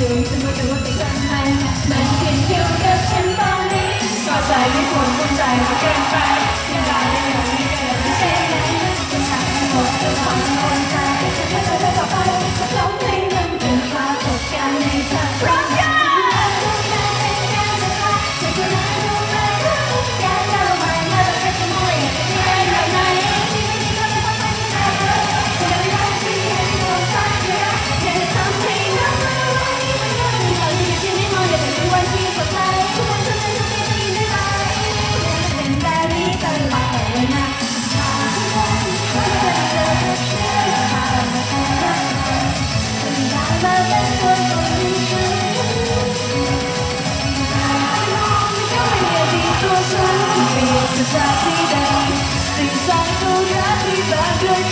ถึงฉันรู้ว่าจะทำไงมันเพียงเที่ยกับฉันตอนนี้ก็ใจไม่ควรคุ้นจมาเกินไปยังไงยังไม่กิไม่ใช่ไหมจะทำให้หมด Дівчатий день, ти завтра я ти так